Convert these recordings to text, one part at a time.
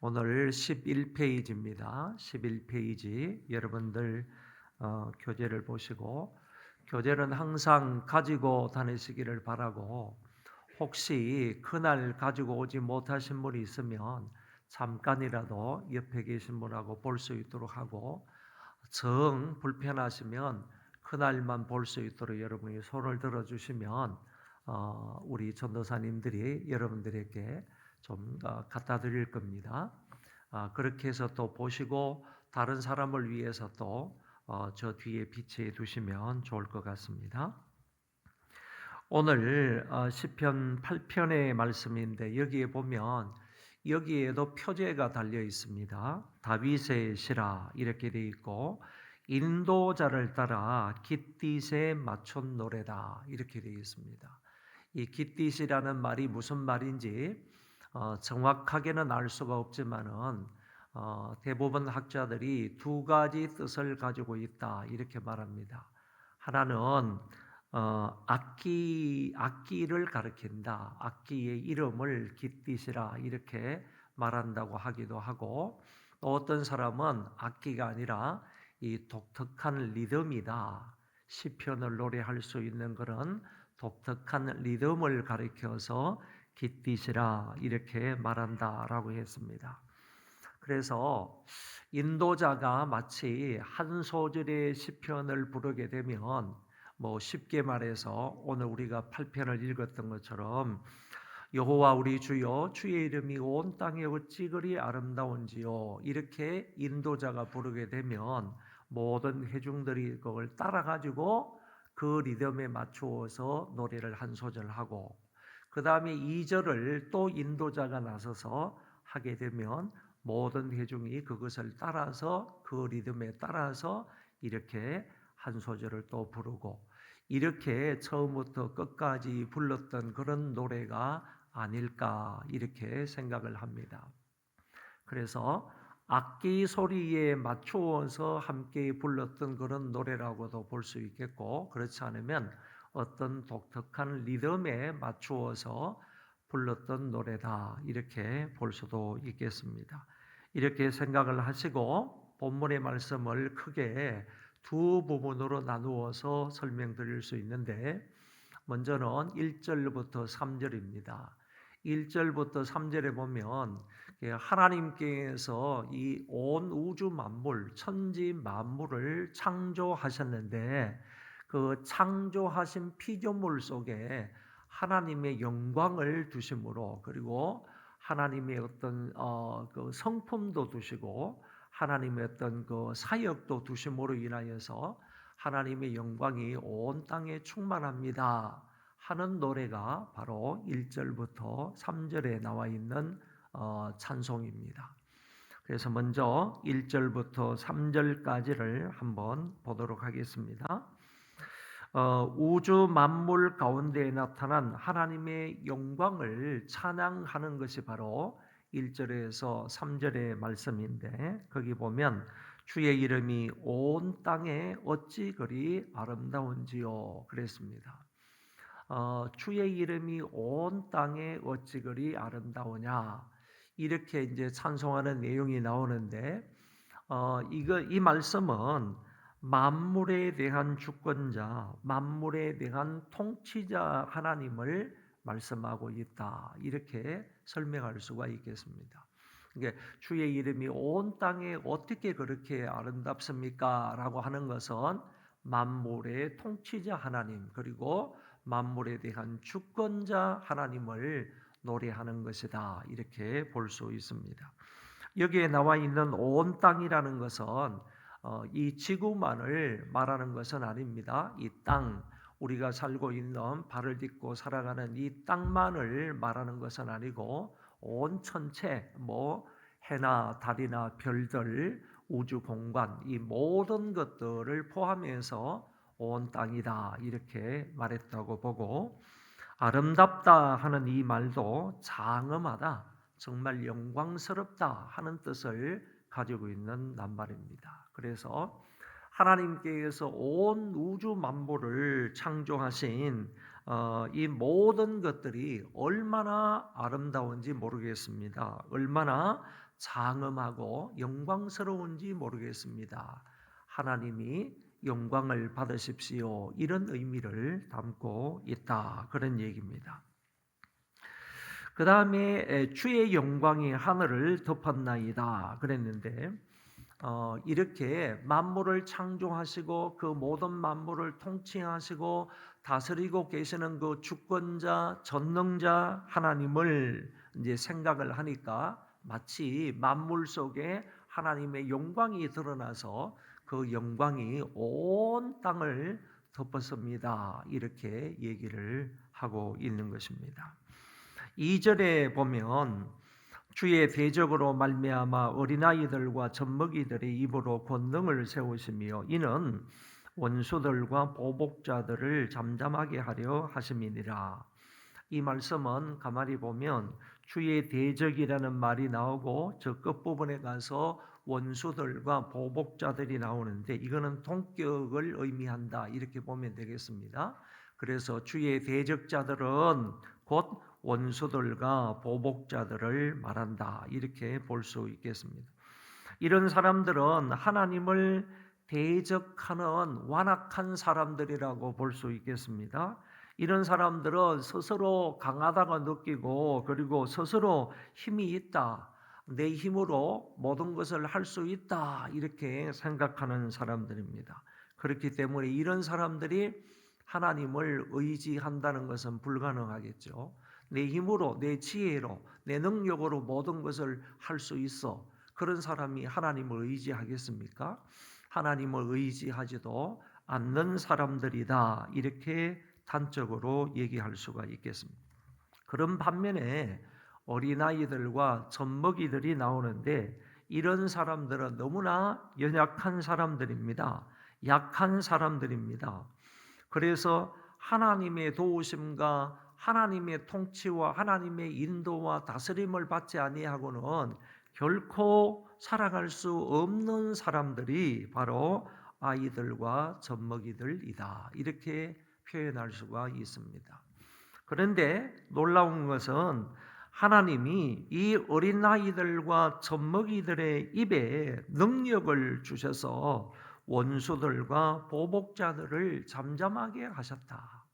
오늘 11페이지입니다. 11페이지 여러분들 어, 교재를 보시고 교재는 항상 가지고 다니시기를 바라고 혹시 그날 가지고 오지 못하신 분이 있으면 잠깐이라도 옆에 계신 분하고 볼 수 있도록 하고 정 불편하시면 그날만 볼 수 있도록 여러분이 손을 들어 주시면 어, 우리 전도사님들이 여러분들에게 좀 어, 갖다 드릴 겁니다. 아, 그렇게 해서 또 보시고 다른 사람을 위해서 또 어, 저 뒤에 비치해 두시면 좋을 것 같습니다. 오늘 어, 시편 8편의 말씀인데 여기에 보면 여기에도 표제가 달려 있습니다. 다윗의 시라 이렇게 돼 있고 인도자를 따라 깃딧에 맞춘 노래다 이렇게 되어 있습니다. 이 깃딧이라는 말이 무슨 말인지 어, 정확하게는 알 수가 없지만은 어, 대부분 학자들이 두 가지 뜻을 가지고 있다 이렇게 말합니다. 하나는 어, 악기 악기를 가리킨다. 악기의 이름을 깃딧이라 이렇게 말한다고 하기도 하고 또 어떤 사람은 악기가 아니라 이 독특한 리듬이다. 시편을 노래할 수 있는 그런 독특한 리듬을 가리켜서 깃딧이라 이렇게 말한다라고 했습니다. 그래서 인도자가 마치 한 소절의 시편을 부르게 되면 뭐 쉽게 말해서 오늘 우리가 8편을 읽었던 것처럼 여호와 우리 주여 주의 이름이 온 땅에 어찌 그리 아름다운지요 이렇게 인도자가 부르게 되면 모든 회중들이 그걸 따라 가지고 그 리듬에 맞추어서 노래를 한 소절 하고 그 다음에 2절을 또 인도자가 나서서 하게 되면 모든 회중이 그것을 따라서 그 리듬에 따라서 이렇게 한 소절을 또 부르고 이렇게 처음부터 끝까지 불렀던 그런 노래가 아닐까 이렇게 생각을 합니다. 그래서 악기 소리에 맞추어서 함께 불렀던 그런 노래라고도 볼 수 있겠고 그렇지 않으면 어떤 독특한 리듬에 맞추어서 불렀던 노래다 이렇게 볼 수도 있겠습니다. 이렇게 생각을 하시고 본문의 말씀을 크게 두 부분으로 나누어서 설명드릴 수 있는데 먼저는 1절부터 3절입니다. 1절부터 3절에 보면 하나님께서 이 온 우주 만물, 천지 만물을 창조하셨는데 그 창조하신 피조물 속에 하나님의 영광을 두심으로 그리고 하나님의 어떤 어, 그 성품도 두시고 하나님의 어떤 그 사역도 두심으로 인하여서 하나님의 영광이 온 땅에 충만합니다. 하는 노래가 바로 1절부터 3절에 나와 있는 어, 찬송입니다. 그래서 먼저 1절부터 3절까지를 한번 보도록 하겠습니다. 어, 우주 만물 가운데 나타난 하나님의 영광을 찬양하는 것이 바로 1절에서 3절의 말씀인데 거기 보면 주의 이름이 온 땅에 어찌 그리 아름다운지요 그랬습니다. 어, 주의 이름이 온 땅에 어찌 그리 아름다우냐 이렇게 이제 찬송하는 내용이 나오는데 어, 이거 이 말씀은 만물에 대한 주권자, 만물에 대한 통치자 하나님을 말씀하고 있다. 이렇게 설명할 수가 있겠습니다. 이게 주의 이름이 온 땅에 어떻게 그렇게 아름답습니까? 라고 하는 것은 만물의 통치자 하나님, 그리고 만물에 대한 주권자 하나님을 노래하는 것이다. 이렇게 볼 수 있습니다. 여기에 나와 있는 온 땅이라는 것은 어, 이 지구만을 말하는 것은 아닙니다. 이 땅, 우리가 살고 있는 발을 딛고 살아가는 이 땅만을 말하는 것은 아니고 온 천체, 뭐 해나 달이나 별들, 우주 공간 이 모든 것들을 포함해서 온 땅이다 이렇게 말했다고 보고 아름답다 하는 이 말도 장엄하다 정말 영광스럽다 하는 뜻을 가지고 있는 낱말입니다. 그래서 하나님께서 온 우주 만물을 창조하신 어, 이 모든 것들이 얼마나 아름다운지 모르겠습니다. 얼마나 장엄하고 영광스러운지 모르겠습니다. 하나님이 영광을 받으십시오. 이런 의미를 담고 있다. 그런 얘기입니다. 그 다음에 주의 영광이 하늘을 덮었나이다. 그랬는데, 어, 이렇게 만물을 창조하시고 그 모든 만물을 통치하시고 다스리고 계시는 그 주권자, 전능자 하나님을 이제 생각을 하니까 마치 만물 속에 하나님의 영광이 드러나서 그 영광이 온 땅을 덮었습니다. 이렇게 얘기를 하고 있는 것입니다. 2절에 보면 주의 대적으로 말미암아 어린아이들과 젖먹이들의 입으로 권능을 세우시며 이는 원수들과 보복자들을 잠잠하게 하려 하심이니라. 이 말씀은 가만히 보면 주의 대적이라는 말이 나오고 저 끝부분에 가서 원수들과 보복자들이 나오는데 이거는 동격을 의미한다 이렇게 보면 되겠습니다. 그래서 주의 대적자들은 곧 원수들과 보복자들을 말한다 이렇게 볼 수 있겠습니다. 이런 사람들은 하나님을 대적하는 완악한 사람들이라고 볼 수 있겠습니다. 이런 사람들은 스스로 강하다고 느끼고 그리고 스스로 힘이 있다. 내 힘으로 모든 것을 할 수 있다. 이렇게 생각하는 사람들입니다. 그렇기 때문에 이런 사람들이 하나님을 의지한다는 것은 불가능하겠죠. 내 힘으로, 내 지혜로, 내 능력으로 모든 것을 할 수 있어. 그런 사람이 하나님을 의지하겠습니까? 하나님을 의지하지도 않는 사람들이다. 이렇게 단적으로 얘기할 수가 있겠습니다. 그런 반면에 어린아이들과 젖먹이들이 나오는데 이런 사람들은 너무나 연약한 사람들입니다. 약한 사람들입니다. 그래서 하나님의 도우심과 하나님의 통치와 하나님의 인도와 다스림을 받지 아니하고는 결코 살아갈 수 없는 사람들이 바로 아이들과 젖먹이들이다. 이렇게 표현할 수가 있습니다. 그런데 놀라운 것은 하나님이 이 어린 아이들과 젖먹이들의 입에 능력을 주셔서 원수들과 보복자들을 잠잠하게 하셨다.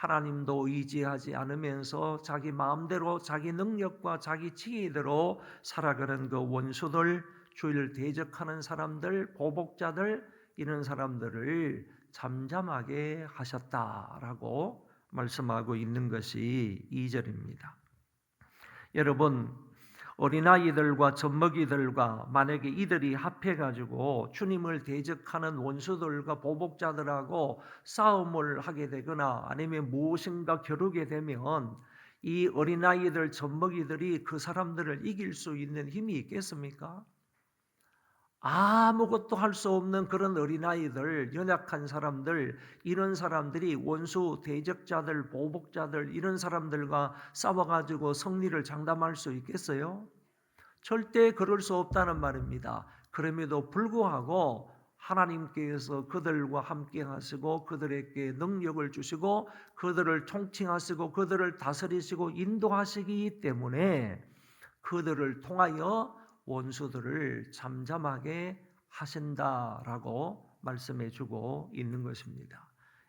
하나님도 의지하지 않으면서 자기 마음대로 자기 능력과 자기 지혜대로 살아가는 그 원수들, 주를 대적하는 사람들, 보복자들 이런 사람들을 잠잠하게 하셨다라고 말씀하고 있는 것이 2절입니다. 여러분 어린아이들과 젖먹이들과 만약에 이들이 합해가지고 주님을 대적하는 원수들과 보복자들하고 싸움을 하게 되거나 아니면 무엇인가 겨루게 되면 이 어린아이들 젖먹이들이 그 사람들을 이길 수 있는 힘이 있겠습니까? 아무것도 할 수 없는 그런 어린아이들, 연약한 사람들, 이런 사람들이 원수, 대적자들, 보복자들, 이런 사람들과 싸워가지고 승리를 장담할 수 있겠어요? 절대 그럴 수 없다는 말입니다. 그럼에도 불구하고 하나님께서 그들과 함께 하시고 그들에게 능력을 주시고 그들을 통칭하시고 그들을 다스리시고 인도하시기 때문에 그들을 통하여 원수들을 잠잠하게 하신다라고 말씀해 주고 있는 것입니다.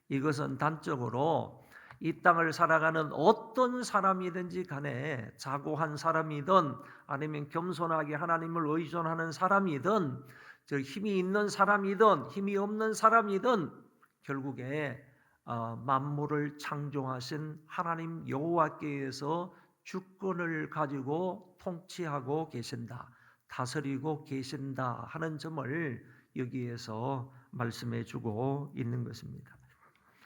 이것은 단적으로 이 땅을 살아가는 어떤 사람이든지 간에 자고한 사람이든 아니면 겸손하게 하나님을 의존하는 사람이든 저 힘이 있는 사람이든 힘이 없는 사람이든 결국에 어, 만물을 창조하신 하나님 여호와께서 주권을 가지고 통치하고 계신다. 다스리고 계신다 하는 점을 여기에서 말씀해 주고 있는 것입니다.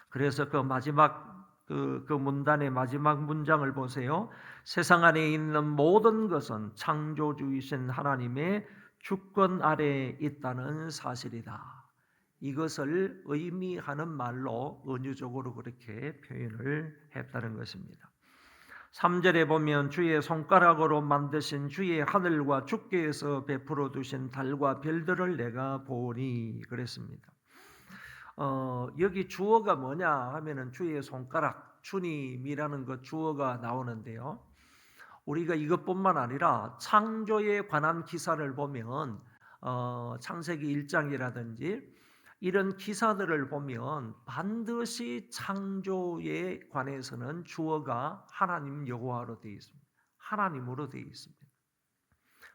그래서 그 마지막 그, 그 문단의 마지막 문장을 보세요. 세상 안에 있는 모든 것은 창조주이신 하나님의 주권 아래에 있다는 사실이다. 이것을 의미하는 말로 은유적으로 그렇게 표현을 했다는 것입니다. 3절에 보면 주의 손가락으로 만드신 주의 하늘과 주께서 베풀어 두신 달과 별들을 내가 보니 그랬습니다. 어, 여기 주어가 뭐냐 하면은 주의 손가락, 주님이라는 그 주어가 나오는데요. 우리가 이것뿐만 아니라 창조에 관한 기사를 보면 어, 창세기 1장이라든지 이런 기사들을 보면 반드시 창조에 관해서는 주어가 하나님 여호와로 되어 있습니다. 하나님으로 되어 있습니다.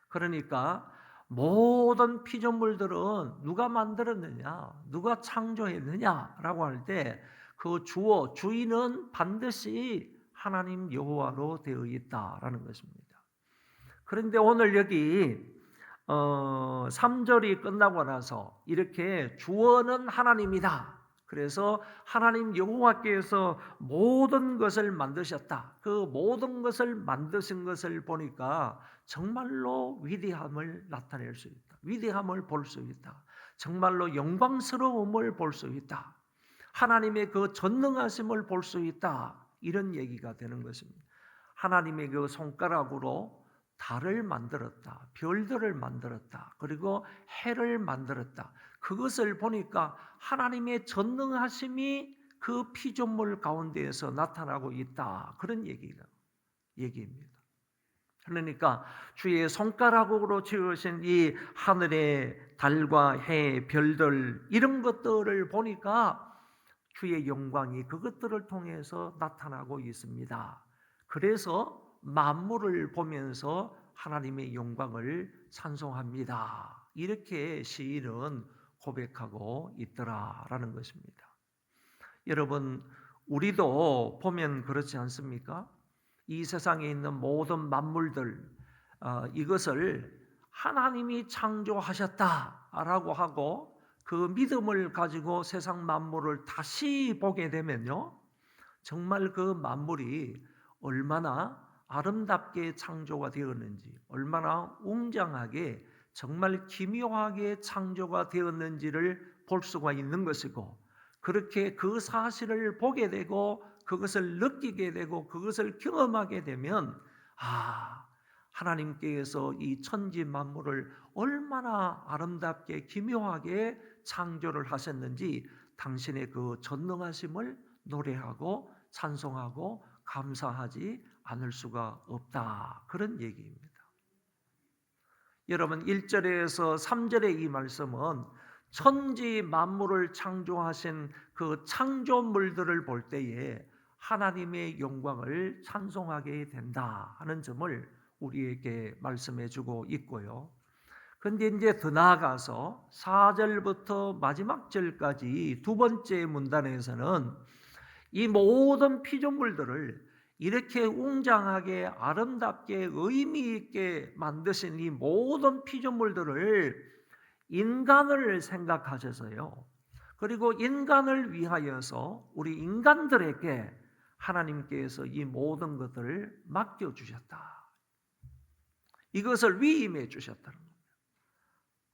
그러니까 모든 피조물들은 누가 만들었느냐, 누가 창조했느냐라고 할 때 그 주어 주인은 반드시 하나님 여호와로 되어 있다라는 것입니다. 그런데 오늘 여기 어, 3절이 끝나고 나서 이렇게 주어는 하나님이다. 그래서 하나님 여호와께서 모든 것을 만드셨다. 그 모든 것을 만드신 것을 보니까 정말로 위대함을 나타낼 수 있다. 위대함을 볼 수 있다. 정말로 영광스러움을 볼 수 있다. 하나님의 그 전능하심을 볼 수 있다. 이런 얘기가 되는 것입니다. 하나님의 그 손가락으로 달을 만들었다. 별들을 만들었다. 그리고 해를 만들었다. 그것을 보니까 하나님의 전능하심이 그 피조물 가운데에서 나타나고 있다. 그런 얘기가 얘기입니다. 그러니까 주의 손가락으로 지으신 이 하늘의 달과 해, 별들 이런 것들을 보니까 주의 영광이 그것들을 통해서 나타나고 있습니다. 그래서 만물을 보면서 하나님의 영광을 찬송합니다. 이렇게 시인은 고백하고 있더라라는 것입니다. 여러분, 우리도 보면 그렇지 않습니까? 이 세상에 있는 모든 만물들 어, 이것을 하나님이 창조하셨다라고 하고 그 믿음을 가지고 세상 만물을 다시 보게 되면요, 정말 그 만물이 얼마나 아름답게 창조가 되었는지, 얼마나 웅장하게 정말 기묘하게 창조가 되었는지를 볼 수가 있는 것이고, 그렇게 그 사실을 보게 되고, 그것을 느끼게 되고, 그것을 경험하게 되면, 아, 하나님께서 이 천지 만물을 얼마나 아름답게 기묘하게 창조를 하셨는지 당신의 그 전능하심을 노래하고 찬송하고 감사하지 않을 수가 없다. 그런 얘기입니다. 여러분 1절에서 3절의 이 말씀은 천지 만물을 창조하신 그 창조물들을 볼 때에 하나님의 영광을 찬송하게 된다 하는 점을 우리에게 말씀해 주고 있고요. 근데 이제 더 나아가서 4절부터 마지막 절까지 두 번째 문단에서는 이 모든 피조물들을 이렇게 웅장하게 아름답게 의미 있게 만드신 이 모든 피조물들을 인간을 생각하셔서요. 그리고 인간을 위하여서 우리 인간들에게 하나님께서 이 모든 것들을 맡겨 주셨다. 이것을 위임해 주셨다는 겁니다.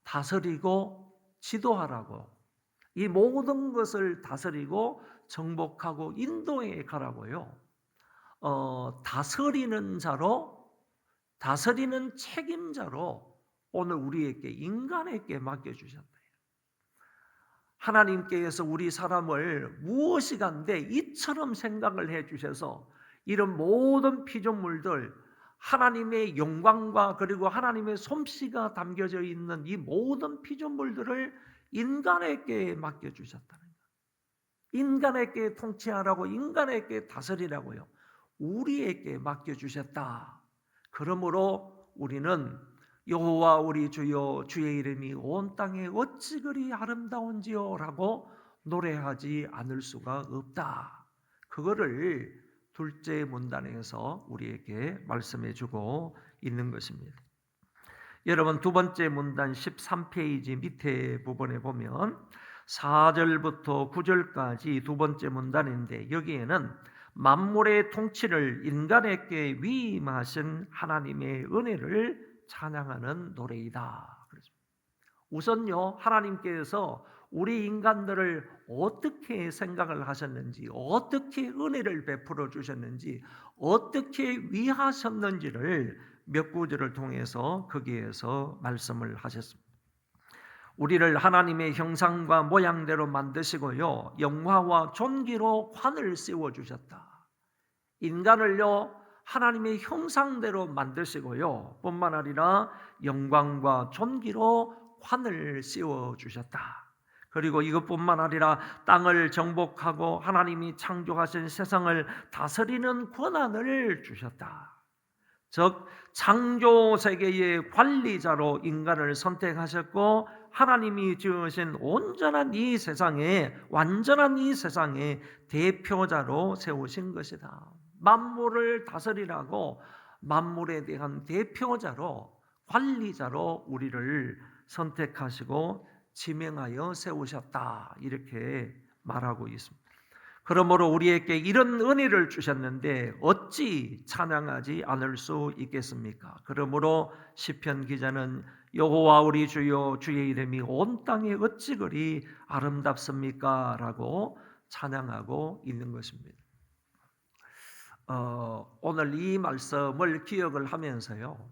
다스리고 지도하라고 이 모든 것을 다스리고 정복하고 인도해 가라고요. 어, 다스리는 자로 다스리는 책임자로 오늘 우리에게 인간에게 맡겨 주셨다. 하나님께서 우리 사람을 무엇이 간데 이처럼 생각을 해 주셔서 이런 모든 피조물들 하나님의 영광과 그리고 하나님의 솜씨가 담겨져 있는 이 모든 피조물들을 인간에게 맡겨 주셨다는 거예요. 인간에게 통치하라고 인간에게 다스리라고요. 우리에게 맡겨 주셨다. 그러므로 우리는 여호와 우리 주여 주의 이름이 온 땅에 어찌 그리 아름다운지요라고 노래하지 않을 수가 없다. 그거를 둘째 문단에서 우리에게 말씀해 주고 있는 것입니다. 여러분 두 번째 문단 13페이지 밑에 부분에 보면 4절부터 9절까지 두 번째 문단인데 여기에는 만물의 통치를 인간에게 위임하신 하나님의 은혜를 찬양하는 노래이다. 우선요 하나님께서 우리 인간들을 어떻게 생각을 하셨는지, 어떻게 은혜를 베풀어 주셨는지, 어떻게 위하셨는지를 몇 구절을 통해서 거기에서 말씀을 하셨습니다. 우리를 하나님의 형상과 모양대로 만드시고요, 영화와 존귀로 관을 씌워 주셨다. 인간을요, 하나님의 형상대로 만드시고요. 뿐만 아니라 영광과 존귀로 관을 씌워 주셨다. 그리고 이것뿐만 아니라 땅을 정복하고 하나님이 창조하신 세상을 다스리는 권한을 주셨다. 즉 창조 세계의 관리자로 인간을 선택하셨고 하나님이 지으신 온전한 이 세상에 완전한 이 세상의 대표자로 세우신 것이다. 만물을 다스리라고 만물에 대한 대표자로 관리자로 우리를 선택하시고 지명하여 세우셨다. 이렇게 말하고 있습니다. 그러므로 우리에게 이런 은혜를 주셨는데 어찌 찬양하지 않을 수 있겠습니까? 그러므로 시편 기자는 여호와 우리 주여 주의 이름이 온 땅에 어찌 그리 아름답습니까라고 찬양하고 있는 것입니다. 어, 오늘 이 말씀을 기억을 하면서요.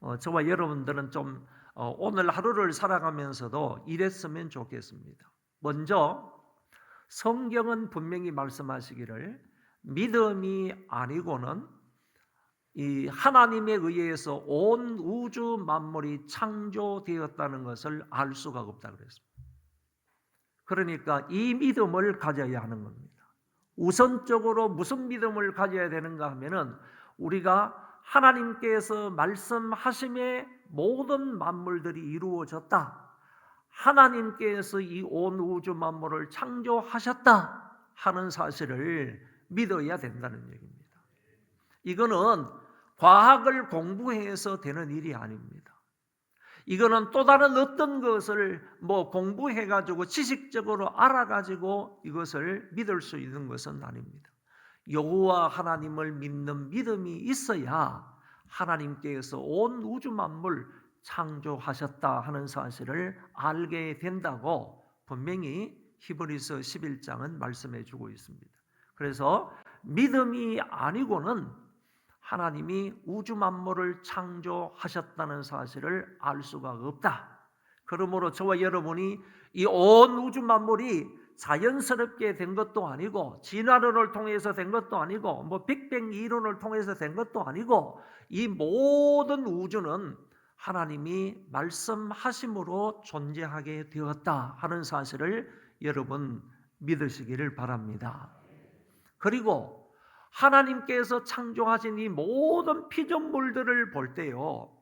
어, 저와 여러분들은 좀 어, 오늘 하루를 살아가면서도 이랬으면 좋겠습니다. 먼저 성경은 분명히 말씀하시기를 믿음이 아니고는 이 하나님에 의해서 온 우주 만물이 창조되었다는 것을 알 수가 없다 그랬습니다. 그러니까 이 믿음을 가져야 하는 겁니다. 우선적으로 무슨 믿음을 가져야 되는가 하면은 우리가 하나님께서 말씀하심에 모든 만물들이 이루어졌다. 하나님께서 이 온 우주 만물을 창조하셨다 하는 사실을 믿어야 된다는 얘기입니다. 이거는 과학을 공부해서 되는 일이 아닙니다. 이거는 또 다른 어떤 것을 뭐 공부해 가지고 지식적으로 알아 가지고 이것을 믿을 수 있는 것은 아닙니다. 여호와 하나님을 믿는 믿음이 있어야 하나님께서 온 우주 만물 창조하셨다 하는 사실을 알게 된다고 분명히 히브리서 11장은 말씀해 주고 있습니다. 그래서 믿음이 아니고는 하나님이 우주 만물을 창조하셨다는 사실을 알 수가 없다. 그러므로 저와 여러분이 이 온 우주 만물이 자연스럽게 된 것도 아니고 진화론을 통해서 된 것도 아니고 뭐 빅뱅 이론을 통해서 된 것도 아니고 이 모든 우주는 하나님이 말씀하심으로 존재하게 되었다 하는 사실을 여러분 믿으시기를 바랍니다. 그리고 하나님께서 창조하신 이 모든 피조물들을 볼 때요.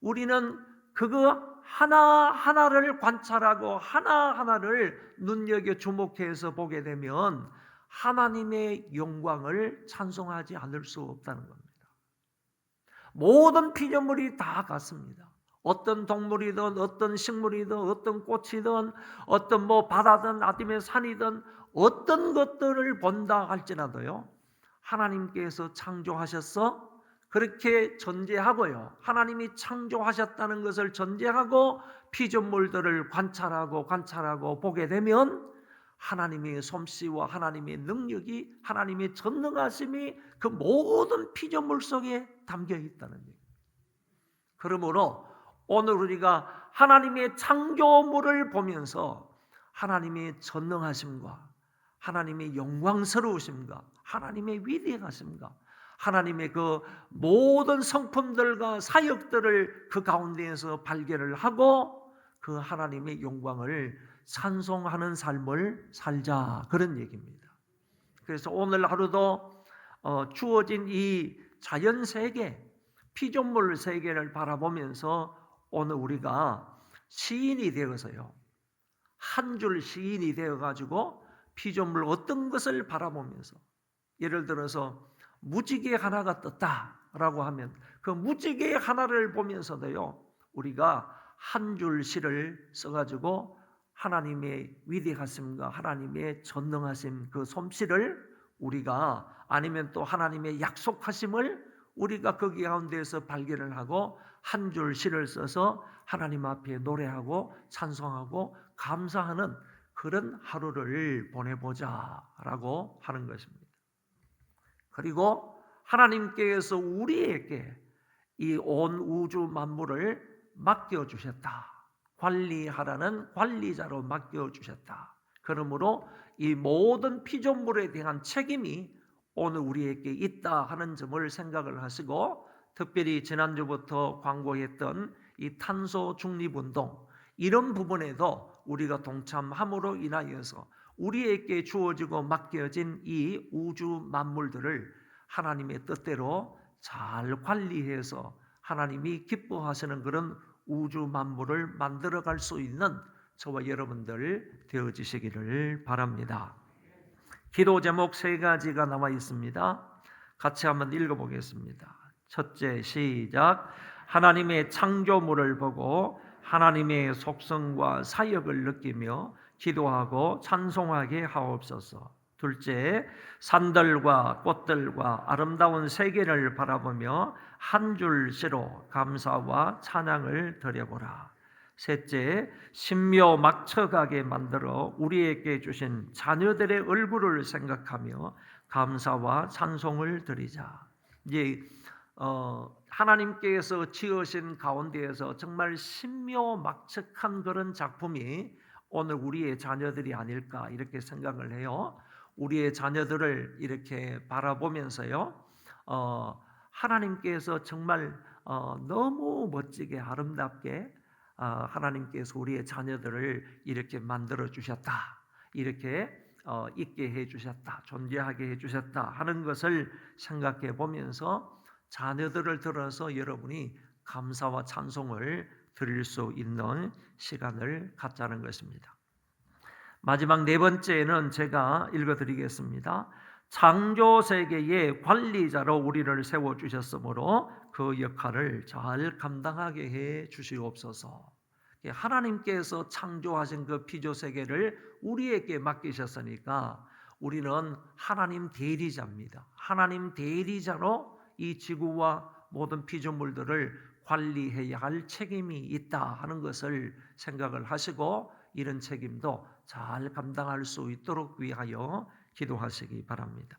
우리는 그거 하나하나를 관찰하고 하나하나를 눈여겨 주목해서 보게 되면 하나님의 영광을 찬송하지 않을 수 없다는 겁니다. 모든 피조물이 다 같습니다. 어떤 동물이든 어떤 식물이든 어떤 꽃이든 어떤 뭐 바다든 아니면 산이든 어떤 것들을 본다 할지라도요. 하나님께서 창조하셨어 그렇게 전제하고요. 하나님이 창조하셨다는 것을 전제하고 피조물들을 관찰하고 관찰하고 보게 되면 하나님의 솜씨와 하나님의 능력이 하나님의 전능하심이 그 모든 피조물 속에 담겨 있다는 얘기. 그러므로 오늘 우리가 하나님의 창조물을 보면서 하나님의 전능하심과 하나님의 영광스러우심과 하나님의 위대하심과 하나님의 그 모든 성품들과 사역들을 그 가운데에서 발견을 하고 그 하나님의 영광을 찬송하는 삶을 살자 그런 얘기입니다. 그래서 오늘 하루도 어, 주어진 이 자연 세계, 피조물 세계를 바라보면서 오늘 우리가 시인이 되어서요. 한 줄 시인이 되어 가지고 피조물 어떤 것을 바라보면서 예를 들어서 무지개 하나가 떴다라고 하면 그 무지개 하나를 보면서도요 우리가 한 줄 시를 써 가지고 하나님의 위대하심과 하나님의 전능하심 그 솜씨를 우리가 아니면 또 하나님의 약속하심을 우리가 거기 가운데에서 발견을 하고 한 줄 시를 써서 하나님 앞에 노래하고 찬송하고 감사하는 그런 하루를 보내보자라고 하는 것입니다. 그리고 하나님께서 우리에게 이 온 우주 만물을 맡겨 주셨다. 관리하라는 관리자로 맡겨 주셨다. 그러므로 이 모든 피조물에 대한 책임이 오늘 우리에게 있다 하는 점을 생각을 하시고 특별히 지난주부터 광고했던 이 탄소 중립 운동 이런 부분에도 우리가 동참함으로 인하여서 우리에게 주어지고 맡겨진 이 우주 만물들을 하나님의 뜻대로 잘 관리해서 하나님이 기뻐하시는 그런 우주 만물을 만들어 갈 수 있는 저와 여러분들 되어지시기를 바랍니다. 기도 제목 세 가지가 나와 있습니다. 같이 한번 읽어보겠습니다. 첫째 시작. 하나님의 창조물을 보고 하나님의 속성과 사역을 느끼며 기도하고 찬송하게 하옵소서. 둘째, 산들과 꽃들과 아름다운 세계를 바라보며 한 줄시로 감사와 찬양을 드려보라. 셋째, 신묘막측하게 만들어 우리에게 주신 자녀들의 얼굴을 생각하며 감사와 찬송을 드리자. 이제 어, 하나님께서 지으신 가운데에서 정말 신묘 막측한 그런 작품이 오늘 우리의 자녀들이 아닐까 이렇게 생각을 해요. 우리의 자녀들을 이렇게 바라보면서요. 어, 하나님께서 정말 어, 너무 멋지게 아름답게 어, 하나님께서 우리의 자녀들을 이렇게 만들어 주셨다. 이렇게 어, 있게 해 주셨다. 존재하게 해 주셨다 하는 것을 생각해 보면서 자녀들을 들어서 여러분이 감사와 찬송을 드릴 수 있는 시간을 갖자는 것입니다. 마지막 네 번째는 제가 읽어 드리겠습니다. 창조 세계의 관리자로 우리를 세워 주셨으므로 그 역할을 잘 감당하게 해 주시옵소서. 하나님께서 창조하신 그 피조 세계를 우리에게 맡기셨으니까 우리는 하나님 대리자입니다. 하나님 대리자로 이 지구와 모든 피조물들을 관리해야 할 책임이 있다 하는 것을 생각을 하시고 이런 책임도 잘 감당할 수 있도록 위하여 기도하시기 바랍니다.